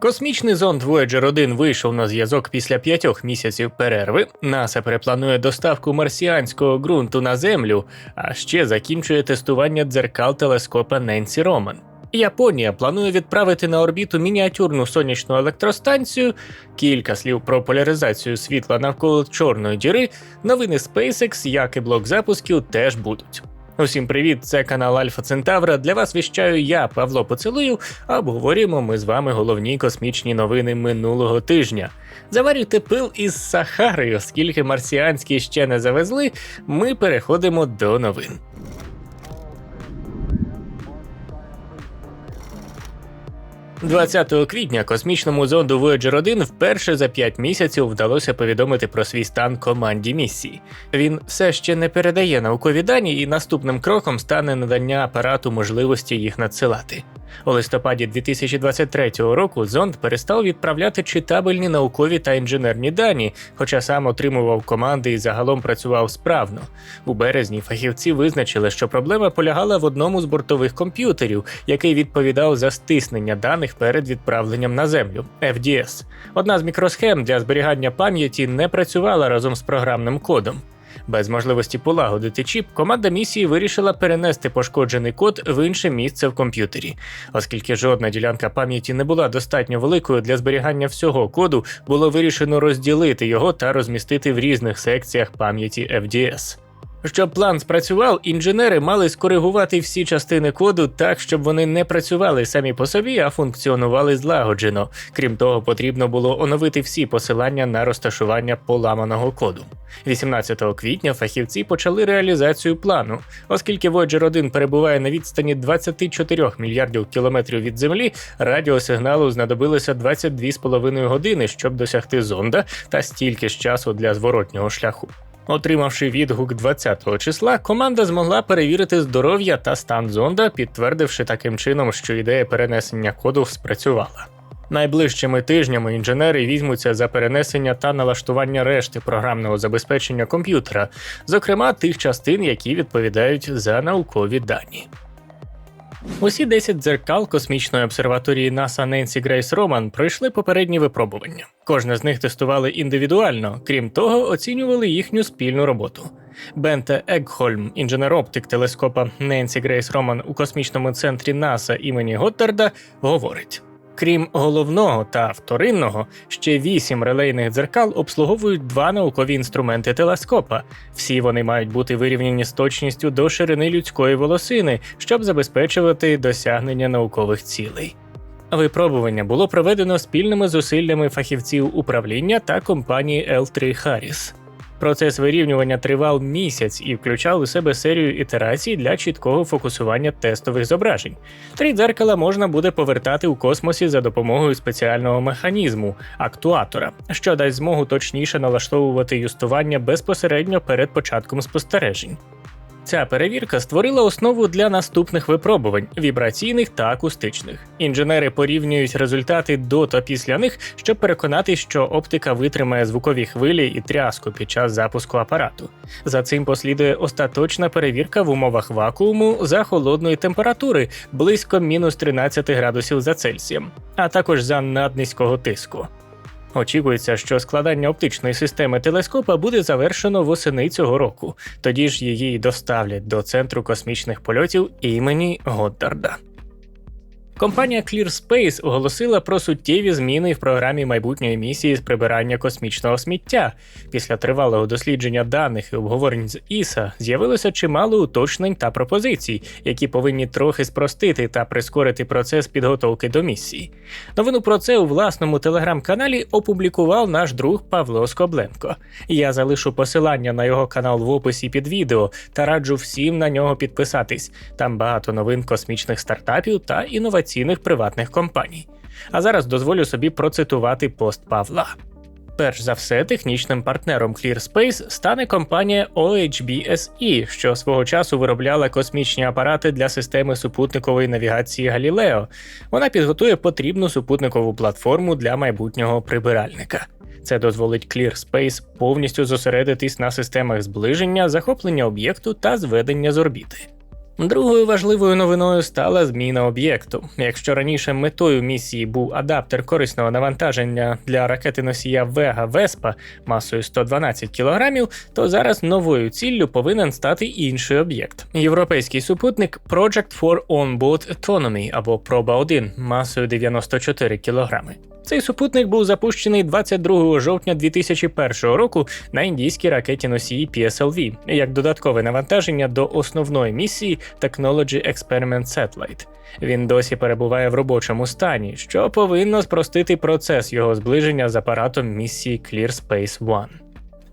Космічний зонд Voyager 1 вийшов на зв'язок після п'ятьох місяців перерви. НАСА перепланує доставку марсіанського ґрунту на Землю, а ще закінчує тестування дзеркал телескопа Ненсі Роман. Японія планує відправити на орбіту мініатюрну сонячну електростанцію. Кілька слів про поляризацію світла навколо чорної діри. Новини SpaceX, як і блок запусків, теж будуть. Усім привіт! Це канал Альфа Центавра. Для вас віщаю я, Павло Поцелую, а обговорюємо ми з вами головні космічні новини минулого тижня. Заварюйте пил із Сахари, оскільки марсіанські ще не завезли. Ми переходимо до новин. 20 квітня космічному зонду Voyager 1 вперше за 5 місяців вдалося повідомити про свій стан команді місії. Він все ще не передає наукові дані, і наступним кроком стане надання апарату можливості їх надсилати. У листопаді 2023 року зонд перестав відправляти читабельні наукові та інженерні дані, хоча сам отримував команди і загалом працював справно. У березні фахівці визначили, що проблема полягала в одному з бортових комп'ютерів, який відповідав за стиснення даних перед відправленням на землю FDS. Одна з мікросхем для зберігання пам'яті не працювала разом з програмним кодом. Без можливості полагодити чіп, команда місії вирішила перенести пошкоджений код в інше місце в комп'ютері. Оскільки жодна ділянка пам'яті не була достатньо великою для зберігання всього коду, було вирішено розділити його та розмістити в різних секціях пам'яті FDS. Щоб план спрацював, інженери мали скоригувати всі частини коду так, щоб вони не працювали самі по собі, а функціонували злагоджено. Крім того, потрібно було оновити всі посилання на розташування поламаного коду. 18 квітня фахівці почали реалізацію плану, оскільки Voyager 1 перебуває на відстані 24 мільярдів кілометрів від землі. Радіосигналу знадобилося 22,5 години, щоб досягти зонда, та стільки ж часу для зворотнього шляху. Отримавши відгук 20-го числа, команда змогла перевірити здоров'я та стан зонда, підтвердивши таким чином, що ідея перенесення коду спрацювала. Найближчими тижнями інженери візьмуться за перенесення та налаштування решти програмного забезпечення комп'ютера, зокрема тих частин, які відповідають за наукові дані. Усі 10 дзеркал космічної обсерваторії НАСА Ненсі Грейс Роман пройшли попередні випробування. Кожне з них тестували індивідуально, крім того, оцінювали їхню спільну роботу. Бенте Егхольм, інженер-оптик телескопа Ненсі Грейс Роман у космічному центрі НАСА імені Готтарда, говорить. Крім головного та вторинного, ще вісім релейних дзеркал обслуговують два наукові інструменти телескопа. Всі вони мають бути вирівняні з точністю до ширини людської волосини, щоб забезпечувати досягнення наукових цілей. Випробування було проведено спільними зусиллями фахівців управління та компанії L3 Harris. Процес вирівнювання тривав місяць і включав у себе серію ітерацій для чіткого фокусування тестових зображень. Три дзеркала можна буде повертати у космосі за допомогою спеціального механізму актуатора, що дасть змогу точніше налаштовувати юстування безпосередньо перед початком спостережень. Ця перевірка створила основу для наступних випробувань вібраційних та акустичних. Інженери порівнюють результати до та після них, щоб переконати, що оптика витримає звукові хвилі і тряску під час запуску апарату. За цим послідує остаточна перевірка в умовах вакууму за холодної температури близько мінус 13 градусів за Цельсієм, а також за наднизького тиску. Очікується, що складання оптичної системи телескопа буде завершено восени цього року. Тоді ж її доставлять до центру космічних польотів імені Годдарда. Компанія ClearSpace оголосила про суттєві зміни в програмі майбутньої місії з прибирання космічного сміття. Після тривалого дослідження даних і обговорень з ІСА з'явилося чимало уточнень та пропозицій, які повинні трохи спростити та прискорити процес підготовки до місії. Новину про це у власному телеграм-каналі опублікував наш друг Павло Скобленко. Я залишу посилання на його канал в описі під відео та раджу всім на нього підписатись. Там багато новин космічних стартапів та інноваційних інноваційних приватних компаній. А зараз дозволю собі процитувати пост Павла. Перш за все, технічним партнером ClearSpace стане компанія OHB SE, що свого часу виробляла космічні апарати для системи супутникової навігації Галілео. Вона підготує потрібну супутникову платформу для майбутнього прибиральника. Це дозволить ClearSpace повністю зосередитись на системах зближення, захоплення об'єкту та зведення з орбіти. Другою важливою новиною стала зміна об'єкту. Якщо раніше метою місії був адаптер корисного навантаження для ракети носія Вега Веспа масою 112 кг, то зараз новою ціллю повинен стати інший об'єкт. Європейський супутник Project for Onboard Autonomy або Проба 1 масою 94 кг. Цей супутник був запущений 22 жовтня 2001 року на індійській ракеті носії PSLV як додаткове навантаження до основної місії Technology Experiment Satellite. Він досі перебуває в робочому стані, що повинно спростити процес його зближення з апаратом місії Clear Space One.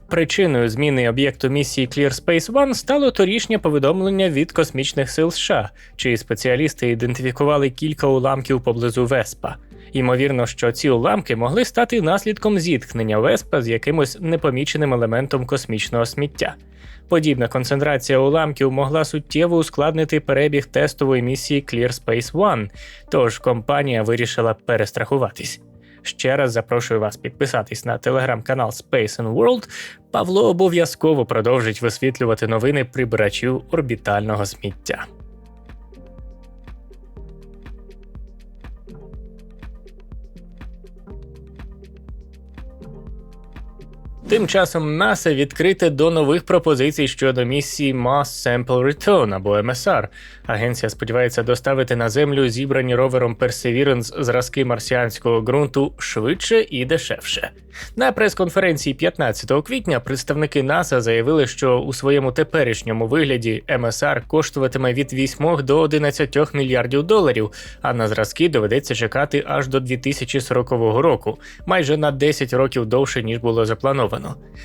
Причиною зміни об'єкту місії Clear Space One стало торішнє повідомлення від космічних сил США, чиї спеціалісти ідентифікували кілька уламків поблизу Веспа. Ймовірно, що ці уламки могли стати наслідком зіткнення Веспа з якимось непоміченим елементом космічного сміття. Подібна концентрація уламків могла суттєво ускладнити перебіг тестової місії Clear Space One, тож компанія вирішила перестрахуватись. Ще раз запрошую вас підписатись на телеграм-канал Space and World. Павло обов'язково продовжить висвітлювати новини прибирачів орбітального сміття. Тим часом НАСА відкрите до нових пропозицій щодо місії Mars Sample Return або MSR. Агенція сподівається доставити на землю зібрані ровером Perseverance зразки марсіанського ґрунту швидше і дешевше. На прес-конференції 15 квітня представники НАСА заявили, що у своєму теперішньому вигляді МСР коштуватиме від 8 до 11 мільярдів доларів, а на зразки доведеться чекати аж до 2040 року, майже на 10 років довше ніж було заплановано.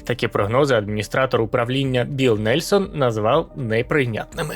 Такі прогнози адміністратор управління Білл Нельсон назвав неприйнятними.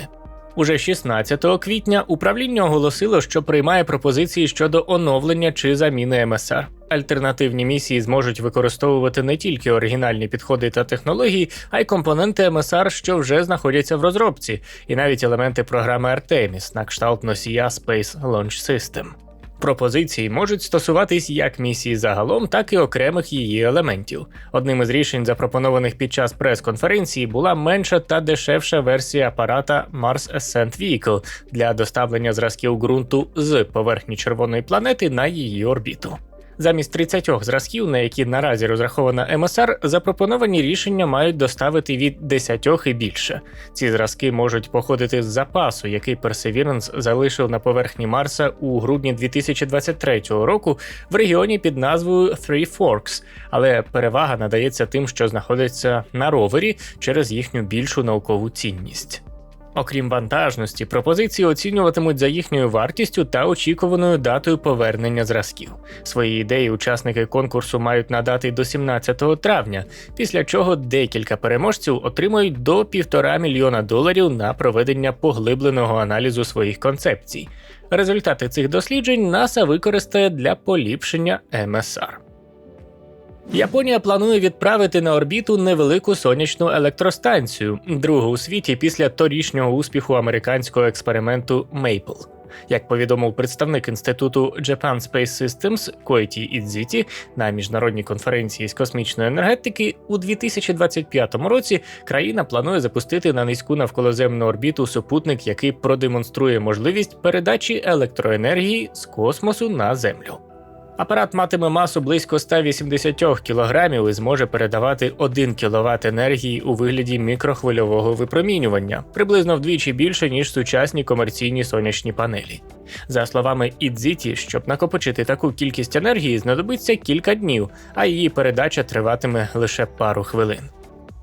Уже 16 квітня управління оголосило, що приймає пропозиції щодо оновлення чи заміни МСР. Альтернативні місії зможуть використовувати не тільки оригінальні підходи та технології, а й компоненти МСР, що вже знаходяться в розробці, і навіть елементи програми Artemis на кшталт носія Space Launch System. Пропозиції можуть стосуватись як місії загалом, так і окремих її елементів. Одним із рішень, запропонованих під час прес-конференції, була менша та дешевша версія апарата Mars Ascent Vehicle для доставлення зразків ґрунту з поверхні червоної планети на її орбіту. Замість 30 зразків, на які наразі розрахована МСР, запропоновані рішення мають доставити від 10 і більше. Ці зразки можуть походити з запасу, який Perseverance залишив на поверхні Марса у грудні 2023 року в регіоні під назвою Three Forks, але перевага надається тим, що знаходиться на ровері через їхню більшу наукову цінність. Окрім вантажності, пропозиції оцінюватимуть за їхньою вартістю та очікуваною датою повернення зразків. Свої ідеї учасники конкурсу мають надати до 17 травня, після чого декілька переможців отримають до півтора мільйона доларів на проведення поглибленого аналізу своїх концепцій. Результати цих досліджень НАСА використає для поліпшення МСР. Японія планує відправити на орбіту невелику сонячну електростанцію, другу у світі після торішнього успіху американського експерименту Maple. Як повідомив представник інституту Japan Space Systems Койті Ідзіті на міжнародній конференції з космічної енергетики, у 2025 році країна планує запустити на низьку навколоземну орбіту супутник, який продемонструє можливість передачі електроенергії з космосу на Землю. Апарат матиме масу близько 180 кг і зможе передавати 1 кВт енергії у вигляді мікрохвильового випромінювання, приблизно вдвічі більше, ніж сучасні комерційні сонячні панелі. За словами Ідзіті, щоб накопичити таку кількість енергії, знадобиться кілька днів, а її передача триватиме лише пару хвилин.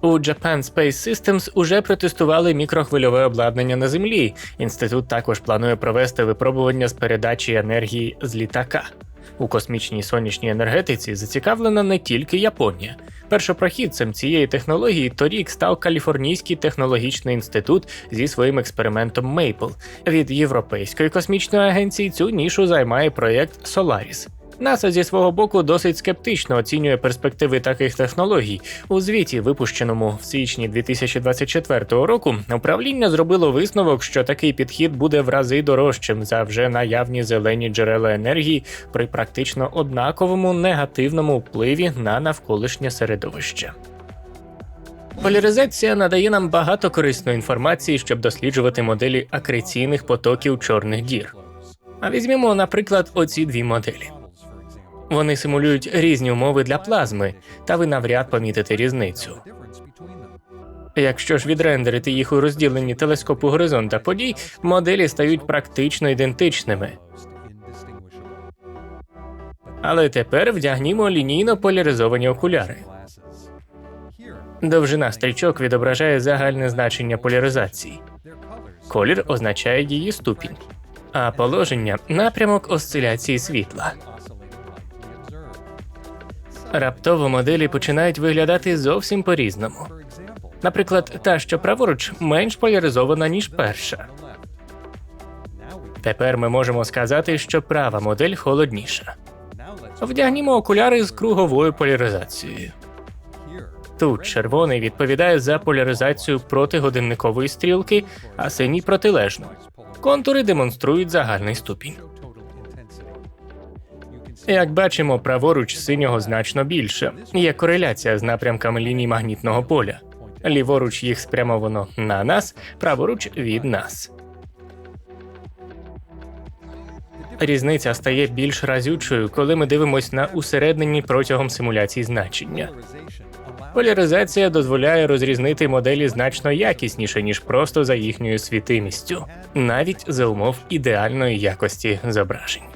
У Japan Space Systems уже протестували мікрохвильове обладнання на землі. Інститут також планує провести випробування з передачі енергії з літака. У космічній сонячній енергетиці зацікавлена не тільки Японія. Першопрохідцем цієї технології торік став Каліфорнійський технологічний інститут зі своїм експериментом Maple. Від Європейської космічної агенції цю нішу займає проєкт Solaris. НАСА зі свого боку досить скептично оцінює перспективи таких технологій. У звіті, випущеному в січні 2024 року, управління зробило висновок, що такий підхід буде в рази дорожчим за вже наявні зелені джерела енергії при практично однаковому негативному впливі на навколишнє середовище. Поляризація надає нам багато корисної інформації, щоб досліджувати моделі акреційних потоків чорних дір. А візьмемо, наприклад, оці дві моделі. Вони симулюють різні умови для плазми, та ви навряд помітите різницю. Якщо ж відрендерити їх у розділенні телескопу горизонта подій, моделі стають практично ідентичними. Але тепер вдягнімо лінійно поляризовані окуляри. Довжина стрічок відображає загальне значення поляризації. Колір означає її ступінь, а положення напрямок осциляції світла. Раптово моделі починають виглядати зовсім по-різному. Наприклад, та, що праворуч, менш поляризована, ніж перша. Тепер ми можемо сказати, що права модель холодніша. Вдягнімо окуляри з круговою поляризацією. Тут червоний відповідає за поляризацію протигодинникової стрілки, а синій протилежно. Контури демонструють загальний ступінь. Як бачимо, праворуч синього значно більше. Є кореляція з напрямками ліній магнітного поля. Ліворуч їх спрямовано на нас, праворуч від нас. Різниця стає більш разючою, коли ми дивимося на усереднені протягом симуляції значення. Поляризація дозволяє розрізнити моделі значно якісніше, ніж просто за їхньою світимістю, навіть за умов ідеальної якості зображень.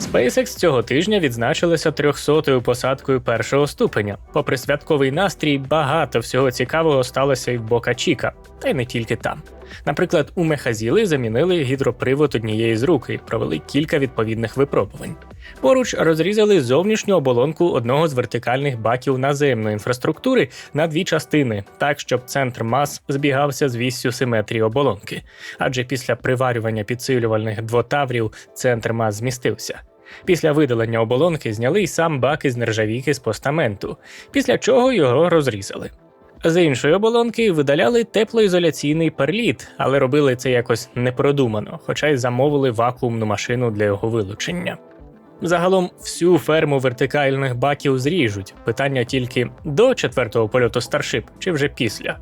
SpaceX цього тижня відзначилася 300-ю посадкою першого ступеня. Попри святковий настрій, багато всього цікавого сталося і в Бока Чіка, та й не тільки там. Наприклад, у Мехазіли замінили гідропривод однієї з рук і провели кілька відповідних випробувань. Поруч розрізали зовнішню оболонку одного з вертикальних баків наземної інфраструктури на дві частини, так щоб центр мас збігався з віссю симетрії оболонки, адже після приварювання підсилювальних двотаврів центр мас змістився. Після видалення оболонки зняли й сам бак із нержавійки з постаменту, після чого його розрізали. З іншої оболонки видаляли теплоізоляційний перліт, але робили це якось непродумано, хоча й замовили вакуумну машину для його вилучення. Загалом всю ферму вертикальних баків зріжуть. Питання тільки до четвертого польоту Старшип чи вже після.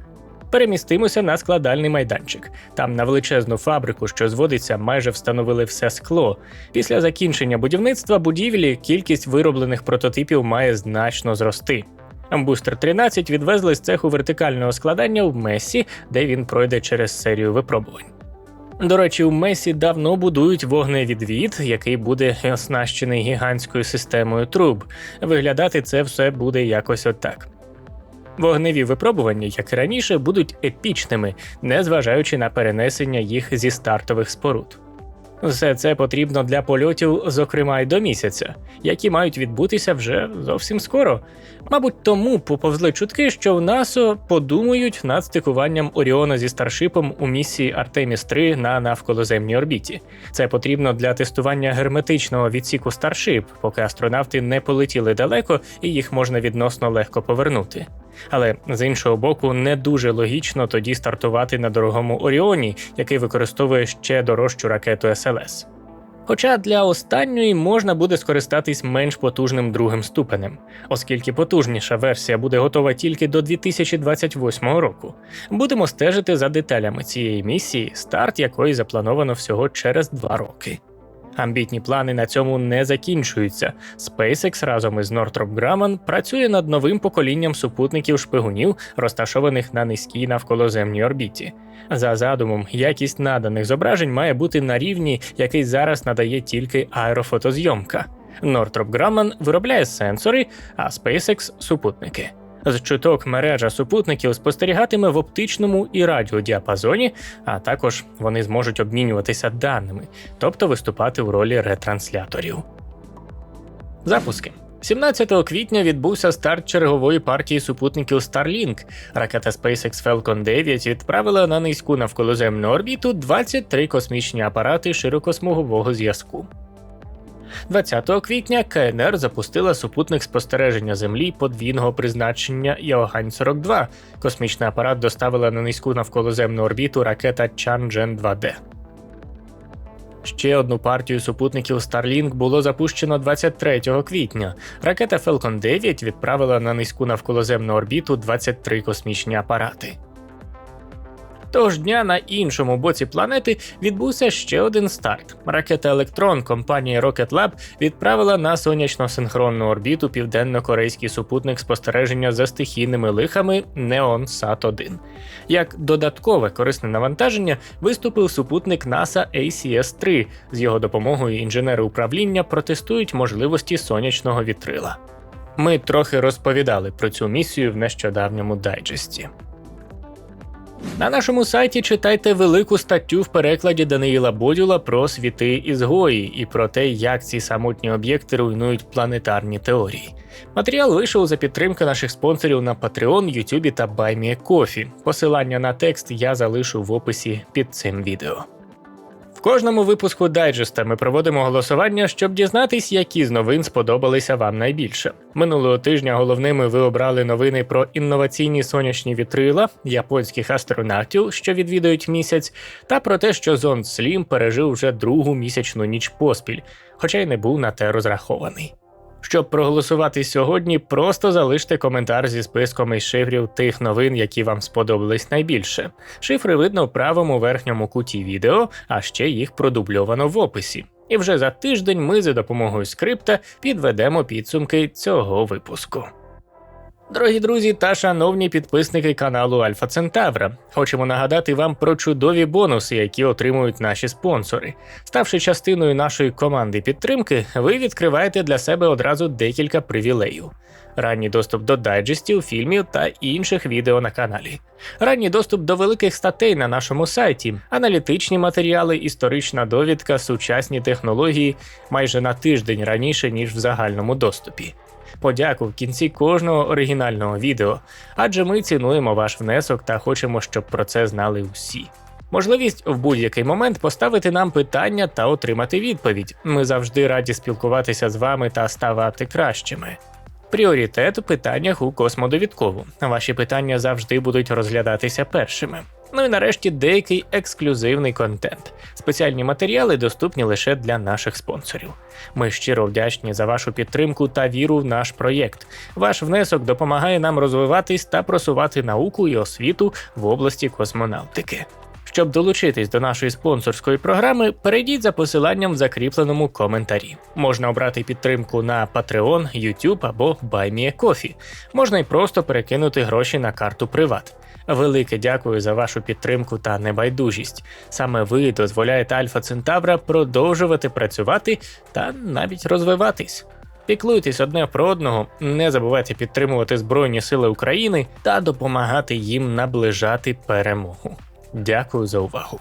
Перемістимося на складальний майданчик. Там на величезну фабрику, що зводиться, майже встановили все скло. Після закінчення будівництва будівлі кількість вироблених прототипів має значно зрости. Бустер 13 відвезли з цеху вертикального складання в Месі, де він пройде через серію випробувань. До речі, у Месі давно будують вогневідвід, який буде оснащений гігантською системою труб. Виглядати це все буде якось отак. Вогневі випробування, як і раніше, будуть епічними, незважаючи на перенесення їх зі стартових споруд. Все це потрібно для польотів, зокрема й до місяця, які мають відбутися вже зовсім скоро. Мабуть, тому поповзли чутки, що в НАСО подумають над стикуванням Оріона зі старшипом у місії Артеміс 3 на навколоземній орбіті. Це потрібно для тестування герметичного відсіку Старшип, поки астронавти не полетіли далеко і їх можна відносно легко повернути. Але з іншого боку, не дуже логічно тоді стартувати на дорогому Оріоні, який використовує ще дорожчу ракету СЛС. Хоча для останньої можна буде скористатись менш потужним другим ступенем, оскільки потужніша версія буде готова тільки до 2028 року. Будемо стежити за деталями цієї місії, старт якої заплановано всього через два роки. Амбітні плани на цьому не закінчуються. SpaceX разом із Northrop Grumman працює над новим поколінням супутників шпигунів, розташованих на низькій навколоземній орбіті. За задумом, якість наданих зображень має бути на рівні, який зараз надає тільки аерофотозйомка. Northrop Grumman виробляє сенсори, а SpaceX – супутники. З чуток мережа супутників спостерігатиме в оптичному і радіодіапазоні, а також вони зможуть обмінюватися даними, тобто виступати в ролі ретрансляторів. Запуски. 17 квітня відбувся старт чергової партії супутників Starlink. Ракета SpaceX Falcon 9 відправила на низьку навколоземну орбіту 23 космічні апарати широкосмугового зв'язку. 20 квітня КНР запустила супутник спостереження Землі подвійного призначення Яогань 42 Космічний апарат доставила на низьку навколоземну орбіту ракета Чанчжен 2D. Ще одну партію супутників Starlink було запущено 23 квітня. Ракета Falcon 9 відправила на низьку навколоземну орбіту 23 космічні апарати. Того ж дня на іншому боці планети відбувся ще один старт. Ракета Електрон компанії Rocket Lab відправила на сонячно-синхронну орбіту південно-корейський супутник спостереження за стихійними лихами Neon Sat 1 Як додаткове корисне навантаження виступив супутник NASA ACS-3. З його допомогою інженери управління протестують можливості сонячного вітрила. Ми трохи розповідали про цю місію в нещодавньому дайджесті. На нашому сайті читайте велику статтю в перекладі Даниїла Бодюла про світи ізгої і про те, як ці самотні об'єкти руйнують планетарні теорії. Матеріал вийшов за підтримки наших спонсорів на Patreon, YouTube та BuyMeCoffee. Посилання на текст я залишу в описі під цим відео. Кожному випуску дайджеста ми проводимо голосування, щоб дізнатись, які з новин сподобалися вам найбільше. Минулого тижня головними ви обрали новини про інноваційні сонячні вітрила, японських астронавтів, що відвідують місяць, та про те, що зонд Слім пережив вже другу місячну ніч поспіль, хоча й не був на те розрахований. Щоб проголосувати сьогодні, просто залиште коментар зі списком із шифрів тих новин, які вам сподобались найбільше. Шифри видно в правому верхньому куті відео, а ще їх продубльовано в описі. І вже за тиждень ми за допомогою скрипта підведемо підсумки цього випуску. Дорогі друзі та шановні підписники каналу Альфа Центавра, хочемо нагадати вам про чудові бонуси, які отримують наші спонсори. Ставши частиною нашої команди підтримки, ви відкриваєте для себе одразу декілька привілеїв: ранній доступ до дайджестів, фільмів та інших відео на каналі, ранній доступ до великих статей на нашому сайті, аналітичні матеріали, історична довідка, сучасні технології майже на тиждень раніше ніж в загальному доступі подяку в кінці кожного оригінального відео, адже ми цінуємо ваш внесок та хочемо, щоб про це знали всі. Можливість в будь-який момент поставити нам питання та отримати відповідь. Ми завжди раді спілкуватися з вами та ставати кращими. Пріоритет у питаннях у космодовідкову. Ваші питання завжди будуть розглядатися першими. Ну і нарешті деякий ексклюзивний контент. Спеціальні матеріали доступні лише для наших спонсорів. Ми щиро вдячні за вашу підтримку та віру в наш проєкт. Ваш внесок допомагає нам розвиватись та просувати науку і освіту в області космонавтики. Щоб долучитись до нашої спонсорської програми, перейдіть за посиланням в закріпленому коментарі. Можна обрати підтримку на Patreon, YouTube або BuyMeACoffee. Можна й просто перекинути гроші на карту Приват. Велике дякую за вашу підтримку та небайдужість. Саме ви дозволяєте Альфа Центавра продовжувати працювати та навіть розвиватись. Піклуйтесь одне про одного, не забувайте підтримувати Збройні Сили України та допомагати їм наближати перемогу. Дякую за увагу.